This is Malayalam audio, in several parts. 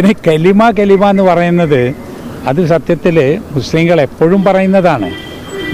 പിന്നെ കലിമ കലിമ എന്ന് പറയുന്നത് അത് സത്യത്തിൽ മുസ്ലിങ്ങൾ എപ്പോഴും പറയുന്നതാണ്.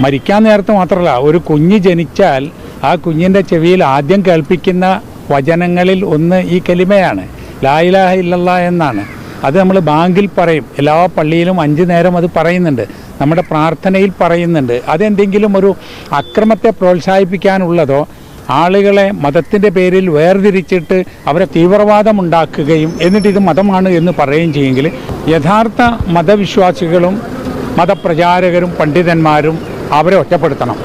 മരിക്കാൻ നേരത്തെ മാത്രമല്ല ഒരു കുഞ്ഞ് ജനിച്ചാൽ ആ കുഞ്ഞിന്റെ ചെവിയിൽ ആദ്യം കേൾപ്പിക്കുന്ന വചനങ്ങളിൽ ഒന്ന് ഈ കലിമയാണ്. ലായിലാഹ ഇല്ലല്ല എന്നാണ്. അത് നമ്മൾ ബാങ്കിൽ പറയും. എല്ലാ പള്ളിയിലും അഞ്ച് നേരം അത് പറയുന്നുണ്ട്. നമ്മുടെ പ്രാർത്ഥനയിൽ പറയുന്നുണ്ട്. അതെന്തെങ്കിലും ഒരു അക്രമത്തെ പ്രോത്സാഹിപ്പിക്കാനുള്ളതോ ആളുകളെ മതത്തിന്റെ പേരിൽ വേർതിരിച്ചിട്ട് അവരെ തീവ്രവാദം ഉണ്ടാക്കുകയും എന്നിട്ട് ഇത് മതമാണ് എന്ന് പറയുകയും ചെയ്യുമെങ്കിൽ യഥാർത്ഥ മതവിശ്വാസികളും മതപ്രചാരകരും പണ്ഡിതന്മാരും അവരെ ഒറ്റപ്പെടുത്തണം.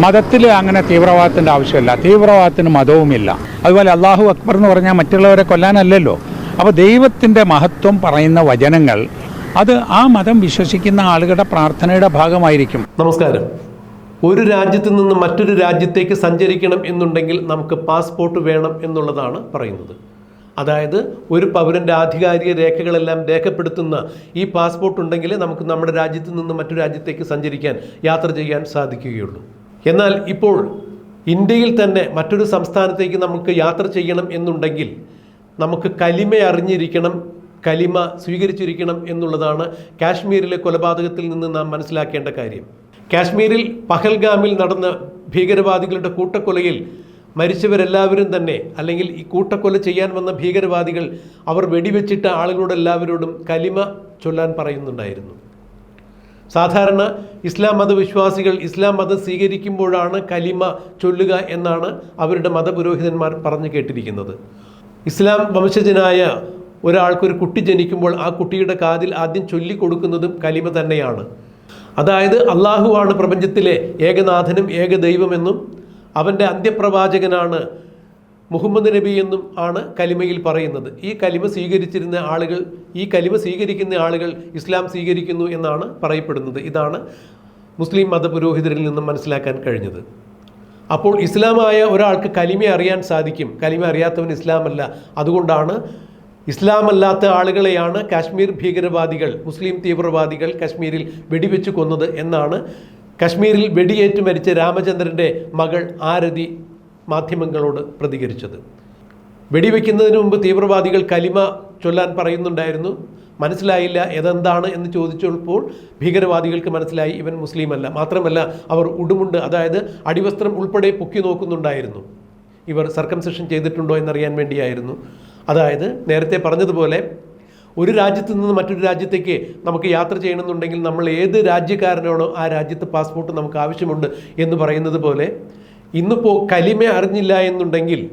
മതത്തിൽ അങ്ങനെ തീവ്രവാദത്തിന്റെ ആവശ്യമില്ല. തീവ്രവാദത്തിന് മതവുമില്ല. അതുപോലെ അള്ളാഹു അക്ബർ എന്ന് പറഞ്ഞാൽ മറ്റുള്ളവരെ കൊല്ലാനല്ലല്ലോ. അപ്പോൾ ദൈവത്തിന്റെ മഹത്വം പറയുന്ന വചനങ്ങൾ അത് ആ മതം വിശ്വസിക്കുന്ന ആളുകളുടെ പ്രാർത്ഥനയുടെ ഭാഗമായിരിക്കും. നമസ്കാരം. ഒരു രാജ്യത്ത് നിന്ന് മറ്റൊരു രാജ്യത്തേക്ക് സഞ്ചരിക്കണം എന്നുണ്ടെങ്കിൽ നമുക്ക് പാസ്പോർട്ട് വേണം എന്നുള്ളതാണ് പറയുന്നത്. അതായത് ഒരു പൗരന്റെ ആധികാരിക രേഖകളെല്ലാം രേഖപ്പെടുത്തുന്ന ഈ പാസ്പോർട്ട് ഉണ്ടെങ്കിൽ നമുക്ക് നമ്മുടെ രാജ്യത്ത് നിന്ന് മറ്റു രാജ്യത്തേക്ക് സഞ്ചരിക്കാൻ യാത്ര ചെയ്യാൻ സാധിക്കുകയുള്ളൂ. എന്നാൽ ഇപ്പോൾ ഇന്ത്യയിൽ തന്നെ മറ്റൊരു സംസ്ഥാനത്തേക്ക് നമുക്ക് യാത്ര ചെയ്യണം എന്നുണ്ടെങ്കിൽ നമുക്ക് കലിമ അറിഞ്ഞിരിക്കണം കലിമ സ്വീകരിച്ചിരിക്കണം എന്നുള്ളതാണ് കാശ്മീരിലെ കൊലപാതകത്തിൽ നിന്ന് നാം മനസ്സിലാക്കേണ്ട കാര്യം. കാശ്മീരിൽ പഹൽഗാമിൽ നടന്ന ഭീകരവാദികളുടെ കൂട്ടക്കൊലയിൽ മരിച്ചവരെല്ലാവരും തന്നെ അല്ലെങ്കിൽ ഈ കൂട്ടക്കൊല ചെയ്യാൻ വന്ന ഭീകരവാദികൾ അവർ വെടിവെച്ചിട്ട ആളുകളോട് എല്ലാവരോടും കലിമ ചൊല്ലാൻ പറയുന്നുണ്ടായിരുന്നു. സാധാരണ ഇസ്ലാം മതവിശ്വാസികൾ ഇസ്ലാം മതം സ്വീകരിക്കുമ്പോഴാണ് കലിമ ചൊല്ലുക എന്നാണ് അവരുടെ മതപുരോഹിതന്മാർ പറഞ്ഞു കേട്ടിരിക്കുന്നത്. ഇസ്ലാം വംശജനായ ഒരാൾക്കൊരു കുട്ടി ജനിക്കുമ്പോൾ ആ കുട്ടിയുടെ കാതിൽ ആദ്യം ചൊല്ലിക്കൊടുക്കുന്നതും കലിമ തന്നെയാണ്. അതായത് അള്ളാഹുവാണ് പ്രപഞ്ചത്തിലെ ഏകനാഥനും ഏക ദൈവമെന്നും അവന്റെ അന്ത്യപ്രവാചകനാണ് മുഹമ്മദ് നബി എന്നും ആണ് കലിമയിൽ പറയുന്നത്. ഈ കലിമ സ്വീകരിച്ചിരുന്ന ആളുകൾ ഈ കലിമ സ്വീകരിക്കുന്ന ആളുകൾ ഇസ്ലാം സ്വീകരിക്കുന്നു എന്നാണ് പറയപ്പെടുന്നത്. ഇതാണ് മുസ്ലിം മതപുരോഹിതരിൽ നിന്നും മനസ്സിലാക്കാൻ കഴിഞ്ഞത്. അപ്പോൾ ഇസ്ലാമായ ഒരാൾക്ക് കലിമ അറിയാൻ സാധിക്കും. കലിമ അറിയാത്തവൻ ഇസ്ലാമല്ല. അതുകൊണ്ടാണ് ഇസ്ലാമല്ലാത്ത ആളുകളെയാണ് കാശ്മീർ ഭീകരവാദികൾ മുസ്ലിം തീവ്രവാദികൾ കാശ്മീരിൽ വെടിവെച്ച് കൊന്നത് എന്നാണ്. കാശ്മീരിൽ വെടിയേറ്റ് മരിച്ച രാമചന്ദ്രന്റെ മകൾ ആരതി മാധ്യമങ്ങളോട് പ്രതികരിച്ചത്. വെടിവെക്കുന്നതിന് മുമ്പ് തീവ്രവാദികൾ കലിമ ചൊല്ലാൻ പറയുന്നുണ്ടായിരുന്നു. മനസ്സിലായില്ല ഇതെന്താണ് എന്ന് ചോദിച്ചപ്പോൾ ഭീകരവാദികൾക്ക് മനസ്സിലായി ഇവൻ മുസ്ലിമല്ല. മാത്രമല്ല അവർ ഉടുമുണ്ട് അതായത് അടിവസ്ത്രം ഉൾപ്പെടെ പൊക്കി നോക്കുന്നുണ്ടായിരുന്നു. ഇവർ സർക്കംസെഷൻ ചെയ്തിട്ടുണ്ടോ എന്നറിയാൻ വേണ്ടിയായിരുന്നു. അതായത് നേരത്തെ പറഞ്ഞതുപോലെ ഒരു രാജ്യത്ത് നിന്ന് മറ്റൊരു രാജ്യത്തേക്ക് നമുക്ക് യാത്ര ചെയ്യണമെന്നുണ്ടെങ്കിൽ നമ്മൾ ഏത് രാജ്യക്കാരനാണോ ആ രാജ്യത്ത് പാസ്പോർട്ട് നമുക്ക് ആവശ്യമുണ്ട് എന്ന് പറയുന്നത് പോലെ ഇന്നിപ്പോൾ കലിമ അറിഞ്ഞില്ല എന്നുണ്ടെങ്കിൽ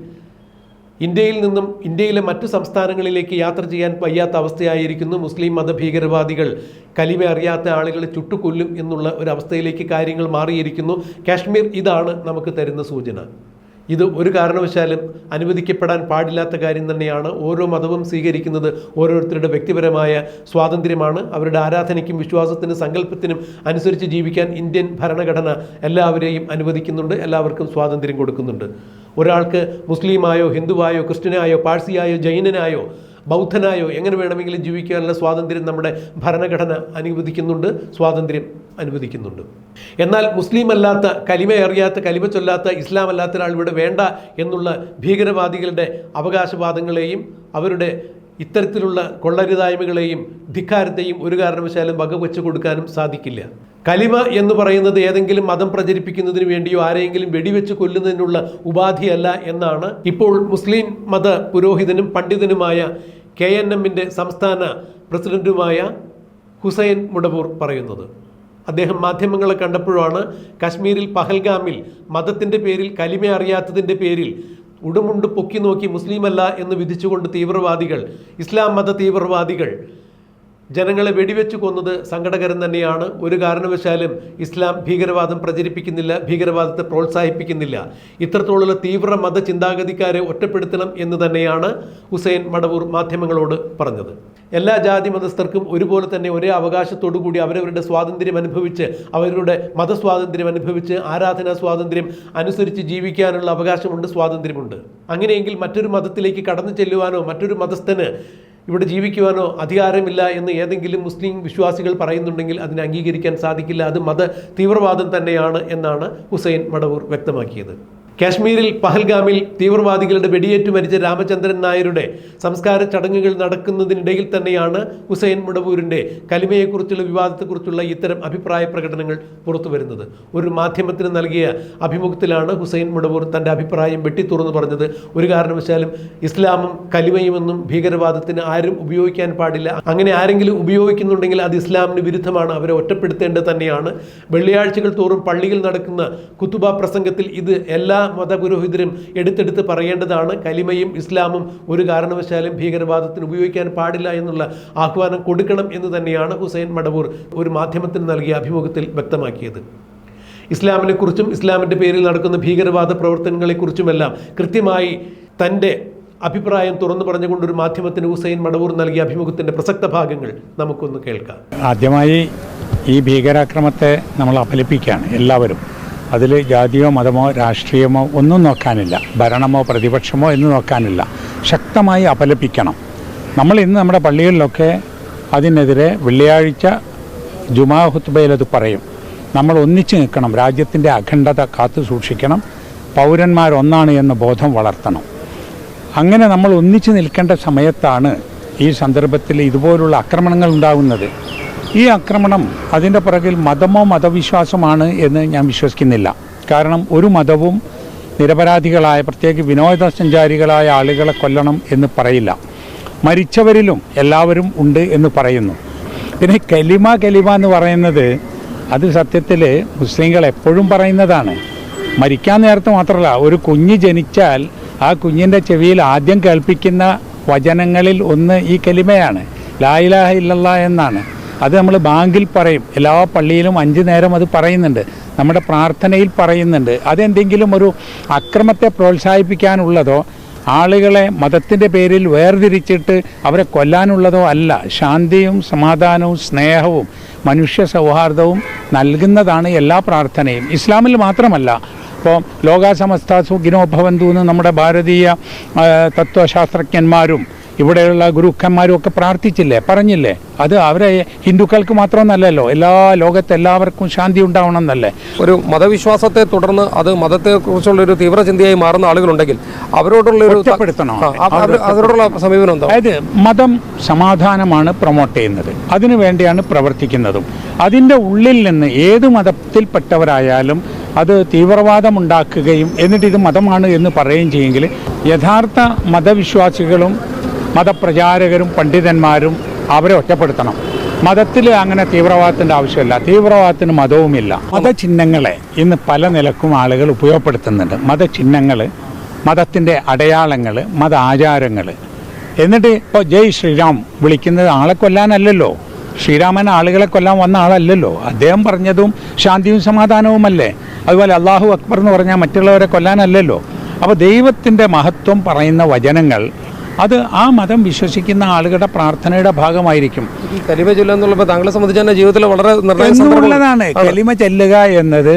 ഇന്ത്യയിൽ നിന്നും ഇന്ത്യയിലെ മറ്റു സംസ്ഥാനങ്ങളിലേക്ക് യാത്ര ചെയ്യാൻ വയ്യാത്ത അവസ്ഥയായിരിക്കുന്നു മുസ്ലിം മതഭീകരവാദികൾ. കലിമ അറിയാത്ത ആളുകളെ ചുട്ടുകൊല്ലും എന്നുള്ള ഒരു അവസ്ഥയിലേക്ക് കാര്യങ്ങൾ മാറിയിരിക്കുന്നു. കാശ്മീർ ഇതാണ് നമുക്ക് തരുന്ന സൂചന. ഇത് ഒരു കാരണവശാലും അനുവദിക്കപ്പെടാൻ പാടില്ലാത്ത കാര്യം തന്നെയാണ് ഓരോ മതവും സ്വീകരിക്കുന്നത്. ഓരോരുത്തരുടെ വ്യക്തിപരമായ സ്വാതന്ത്ര്യമാണ്. അവരുടെ ആരാധനയ്ക്കും വിശ്വാസത്തിനും സങ്കല്പത്തിനും അനുസരിച്ച് ജീവിക്കാൻ ഇന്ത്യൻ ഭരണഘടന എല്ലാവരെയും അനുവദിക്കുന്നുണ്ട്. എല്ലാവർക്കും സ്വാതന്ത്ര്യം കൊടുക്കുന്നുണ്ട്. ഒരാൾക്ക് മുസ്ലിമായോ ഹിന്ദുവായോ ക്രിസ്ത്യനായോ പാഴ്സിയായോ ജൈനനായോ ബൗദ്ധനായോ? എങ്ങനെ വേണമെങ്കിലും ജീവിക്കാനുള്ള സ്വാതന്ത്ര്യം നമ്മുടെ ഭരണഘടന അനുവദിക്കുന്നുണ്ട് സ്വാതന്ത്ര്യം അനുവദിക്കുന്നുണ്ട്. എന്നാൽ മുസ്ലിം അല്ലാത്ത കലിമ അറിയാത്ത കലിമ ചൊല്ലാത്ത ഇസ്ലാം അല്ലാത്ത ഒരാൾ ഇവിടെ വേണ്ട എന്നുള്ള ഭീകരവാദികളുടെ അവകാശവാദങ്ങളെയും അവരുടെ ഇത്തരത്തിലുള്ള കൊള്ളരുതായ്മകളെയും ധിക്കാരത്തെയും ഒരു കാരണവശാലും വകവെച്ച് കൊടുക്കാനും സാധിക്കില്ല. കലിമ എന്ന് പറയുന്നത് ഏതെങ്കിലും മതം പ്രചരിപ്പിക്കുന്നതിന് വേണ്ടിയോ ആരെയെങ്കിലും വെടിവെച്ച് കൊല്ലുന്നതിനുള്ള ഉപാധിയല്ല എന്നാണ് ഇപ്പോൾ മുസ്ലിം മത പുരോഹിതനും പണ്ഡിതനുമായ കെ എൻ എമ്മിന്റെ സംസ്ഥാന പ്രസിഡന്റുമായ ഹുസൈൻ മുടവൂർ പറയുന്നത്. അദ്ദേഹം മാധ്യമങ്ങളെ കണ്ടപ്പോഴാണ് കാശ്മീരിൽ പഹൽഗാമിൽ മതത്തിന്റെ പേരിൽ കലിമ അറിയാത്തതിന്റെ പേരിൽ ഉടുമുണ്ട് പൊക്കി നോക്കി മുസ്ലിമല്ല എന്ന് വിധിച്ചുകൊണ്ട് തീവ്രവാദികൾ ഇസ്ലാം മത തീവ്രവാദികൾ ജനങ്ങളെ വെടിവെച്ച് കൊന്നത് സങ്കടകരം തന്നെയാണ്. ഒരു കാരണവശാലും ഇസ്ലാം ഭീകരവാദം പ്രചരിപ്പിക്കുന്നില്ല ഭീകരവാദത്തെ പ്രോത്സാഹിപ്പിക്കുന്നില്ല. ഇത്രത്തോളം തീവ്ര മത ചിന്താഗതിക്കാരെ ഒറ്റപ്പെടുത്തണം എന്ന് തന്നെയാണ് ഹുസൈൻ മടവൂർ മാധ്യമങ്ങളോട് പറഞ്ഞത്. എല്ലാ ജാതി മതസ്ഥർക്കും ഒരുപോലെ തന്നെ ഒരേ അവകാശത്തോടു കൂടി അവരവരുടെ സ്വാതന്ത്ര്യം അനുഭവിച്ച് അവരുടെ മതസ്വാതന്ത്ര്യം അനുഭവിച്ച് ആരാധനാ സ്വാതന്ത്ര്യം അനുസരിച്ച് ജീവിക്കാനുള്ള അവകാശമുണ്ട് സ്വാതന്ത്ര്യമുണ്ട്. അങ്ങനെയെങ്കിൽ മറ്റൊരു മതത്തിലേക്ക് കടന്നു ചെല്ലുവാനോ മറ്റൊരു മതസ്ഥന് ഇവിടെ ജീവിക്കുവാനോ അധികാരമില്ല എന്ന് ഏതെങ്കിലും മുസ്ലിം വിശ്വാസികൾ പറയുന്നുണ്ടെങ്കിൽ അതിനെ അംഗീകരിക്കാൻ സാധിക്കില്ല. അത് മത തീവ്രവാദം തന്നെയാണ് എന്നാണ് ഹുസൈൻ മടവൂർ വ്യക്തമാക്കിയത്. കാശ്മീരിൽ പഹൽഗാമിൽ തീവ്രവാദികളുടെ വെടിയേറ്റു മരിച്ച രാമചന്ദ്രൻ നായരുടെ സംസ്കാര ചടങ്ങുകൾ നടക്കുന്നതിനിടയിൽ തന്നെയാണ് ഹുസൈൻ മുടവൂരിന്റെ കലിമയെക്കുറിച്ചുള്ള വിവാദത്തെക്കുറിച്ചുള്ള ഇത്തരം അഭിപ്രായ പ്രകടനങ്ങൾ പുറത്തു വരുന്നത് ഒരു മാധ്യമത്തിന് നൽകിയ അഭിമുഖത്തിലാണ് ഹുസൈൻ മുടവൂർ തന്റെ അഭിപ്രായം വെട്ടിത്തുറന്നു പറഞ്ഞത്. ഒരു കാരണവശാലും ഇസ്ലാമും കലിമയുമെന്നും ഭീകരവാദത്തിന് ആരും ഉപയോഗിക്കാൻ പാടില്ല. അങ്ങനെ ആരെങ്കിലും ഉപയോഗിക്കുന്നുണ്ടെങ്കിൽ അത് ഇസ്ലാമിന് വിരുദ്ധമാണ്. അവരെ ഒറ്റപ്പെടുത്തേണ്ടത് തന്നെയാണ്. വെള്ളിയാഴ്ചകൾ തോറും പള്ളിയിൽ നടക്കുന്ന കുത്തുബ പ്രസംഗത്തിൽ ഇത് എല്ലാ മതപുരോഹിതരും എടുത്തെടുത്ത് പറയേണ്ടതാണ്. കലിമയും ഇസ്ലാമും ഒരു കാരണവശാലും ഭീകരവാദത്തിന് ഉപയോഗിക്കാൻ പാടില്ല എന്നുള്ള ആഹ്വാനം കൊടുക്കണം എന്ന് തന്നെയാണ് ഹുസൈൻ മടവൂർ ഒരു മാധ്യമത്തിന് നൽകിയ അഭിമുഖത്തിൽ വ്യക്തമാക്കിയത്. ഇസ്ലാമിനെക്കുറിച്ചും ഇസ്ലാമിന്റെ പേരിൽ നടക്കുന്ന ഭീകരവാദ പ്രവർത്തനങ്ങളെക്കുറിച്ചുമെല്ലാം കൃത്യമായി തന്റെ അഭിപ്രായം തുറന്നു പറഞ്ഞുകൊണ്ട് ഒരു മാധ്യമത്തിന് ഹുസൈൻ മടവൂർ നൽകിയ അഭിമുഖത്തിന്റെ പ്രസക്ത ഭാഗങ്ങൾ നമുക്കൊന്ന് കേൾക്കാം. ആദ്യമായി ഈ ഭീകരാക്രമത്തെ നമ്മൾ അപലപിക്കുകയാണ് എല്ലാവരും. അതിൽ ജാതിയോ മതമോ രാഷ്ട്രീയമോ ഒന്നും നോക്കാനില്ല. ഭരണമോ പ്രതിപക്ഷമോ എന്ന് നോക്കാനില്ല. ശക്തമായി അപലപിക്കണം. നമ്മൾ ഇന്ന് നമ്മുടെ പള്ളികളിലൊക്കെ അതിനെതിരെ വെള്ളിയാഴ്ച ജുമാ ഹുത്തുബയിൽ അത് പറയും. നമ്മൾ ഒന്നിച്ചു നിൽക്കണം. രാജ്യത്തിന്റെ അഖണ്ഡത കാത്തു സൂക്ഷിക്കണം. പൗരന്മാരൊന്നാണ് എന്ന ബോധം വളർത്തണം. അങ്ങനെ നമ്മൾ ഒന്നിച്ചു നിൽക്കേണ്ട സമയത്താണ് ഈ സന്ദർഭത്തിൽ ഇതുപോലുള്ള ആക്രമണങ്ങൾ ഉണ്ടാകുന്നത്. ഈ ആക്രമണം അതിന്റെ പുറകിൽ മതമോ മതവിശ്വാസമാണ് എന്ന് ഞാൻ വിശ്വസിക്കുന്നില്ല. കാരണം ഒരു മതവും നിരപരാധികളായ പ്രത്യേകിച്ച് വിനോദസഞ്ചാരികളായ ആളുകളെ കൊല്ലണം എന്ന് പറയില്ല. മരിച്ചവരിലും എല്ലാവരും ഉണ്ട് എന്ന് പറയുന്നു. പിന്നെ കലിമ കലിമ എന്ന് പറയുന്നത് അത് സത്യത്തിൽ മുസ്ലിങ്ങൾ എപ്പോഴും പറയുന്നതാണ്. മരിക്കാൻ നേരത്തെ മാത്രമല്ല ഒരു കുഞ്ഞ് ജനിച്ചാൽ ആ കുഞ്ഞിന്റെ ചെവിയിൽ ആദ്യം കേൾപ്പിക്കുന്ന വചനങ്ങളിൽ ഒന്ന് ഈ കലിമയാണ്. ലായിലാഹ ഇല്ലല്ലാ എന്നാണ്. അത് നമ്മൾ ബാങ്കിൽ പറയും. എല്ലാ പള്ളിയിലും അഞ്ച് നേരം അത് പറയുന്നുണ്ട്. നമ്മുടെ പ്രാർത്ഥനയിൽ പറയുന്നുണ്ട്. അതെന്തെങ്കിലും ഒരു അക്രമത്തെ പ്രോത്സാഹിപ്പിക്കാനുള്ളതോ ആളുകളെ മതത്തിന്റെ പേരിൽ വേർതിരിച്ചിട്ട് അവരെ കൊല്ലാനുള്ളതോ അല്ല. ശാന്തിയും സമാധാനവും സ്നേഹവും മനുഷ്യ സൗഹാർദ്ദവും നൽകുന്നതാണ് എല്ലാ പ്രാർത്ഥനയും. ഇസ്ലാമിൽ മാത്രമല്ല. ഇപ്പോൾ ലോകാസമസ്ത സുഖിനോ ഭവന്തു എന്ന് നമ്മുടെ ഭാരതീയ തത്വശാസ്ത്രജ്ഞന്മാരും ഇവിടെയുള്ള ഗുരുക്കന്മാരും ഒക്കെ പ്രാർത്ഥിച്ചില്ലേ? പറഞ്ഞില്ലേ? അത് അവരെ ഹിന്ദുക്കൾക്ക് മാത്രമെന്നല്ലല്ലോ. എല്ലാ ലോകത്ത് എല്ലാവർക്കും ശാന്തി ഉണ്ടാവണം എന്നല്ലേ ഒരു മതവിശ്വാസത്തെ തുടർന്ന് അത് മതത്തെക്കുറിച്ചുള്ള ഒരു തീവ്ര ചിന്തയായി മാറുന്ന ആളുകളുണ്ടെങ്കിൽ അവരോടുള്ള ഒരു. അവരോടുള്ള സമീപനം എന്താ? അതായത് മതം സമാധാനമാണ് പ്രൊമോട്ട് ചെയ്യുന്നത്. അതിനു വേണ്ടിയാണ് പ്രവർത്തിക്കുന്നതും. അതിന്റെ ഉള്ളിൽ നിന്ന് ഏത് മതത്തിൽപ്പെട്ടവരായാലും അത് തീവ്രവാദം ഉണ്ടാക്കുകയും എന്നിട്ട് ഇത് മതമാണ് എന്ന് പറയുകയും ചെയ്യുമെങ്കിൽ യഥാർത്ഥ മതവിശ്വാസികളും മതപ്രചാരകരും പണ്ഡിതന്മാരും അവരെ ഒറ്റപ്പെടുത്തണം. മതത്തിൽ അങ്ങനെ തീവ്രവാദത്തിന്റെ ആവശ്യമില്ല. തീവ്രവാദത്തിന് മതവുമില്ല. മതചിഹ്നങ്ങളെ ഇന്ന് പല നിലക്കും ആളുകൾ ഉപയോഗപ്പെടുത്തുന്നുണ്ട്. മതചിഹ്നങ്ങൾ മതത്തിന്റെ അടയാളങ്ങൾ മത ആചാരങ്ങൾ എന്നിട്ട് ഇപ്പോൾ ജയ് ശ്രീരാം വിളിക്കുന്നത് ആളെ കൊല്ലാനല്ലല്ലോ. ശ്രീരാമൻ ആളുകളെ കൊല്ലാൻ വന്ന ആളല്ലല്ലോ. അദ്ദേഹം പറഞ്ഞതും ശാന്തിയും സമാധാനവുമല്ലേ? അതുപോലെ അള്ളാഹു അക്ബർ എന്ന് പറഞ്ഞാൽ മറ്റുള്ളവരെ കൊല്ലാനല്ലല്ലോ. അപ്പോൾ ദൈവത്തിന്റെ മഹത്വം പറയുന്ന വചനങ്ങൾ അത് ആ മതം വിശ്വസിക്കുന്ന ആളുകളുടെ പ്രാർത്ഥനയുടെ ഭാഗമായിരിക്കും. കലിമ ചൊല്ലുക താങ്കളെ സംബന്ധിച്ച് തന്നെ ജീവിതത്തിൽ വളരെ എന്നുള്ളതാണ്. കലിമ ചെല്ലുക എന്നത്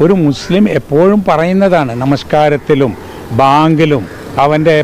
ഒരു മുസ്ലിം എപ്പോഴും പറയുന്നതാണ്. നമസ്കാരത്തിലും ബാങ്കിലും അവന്റെ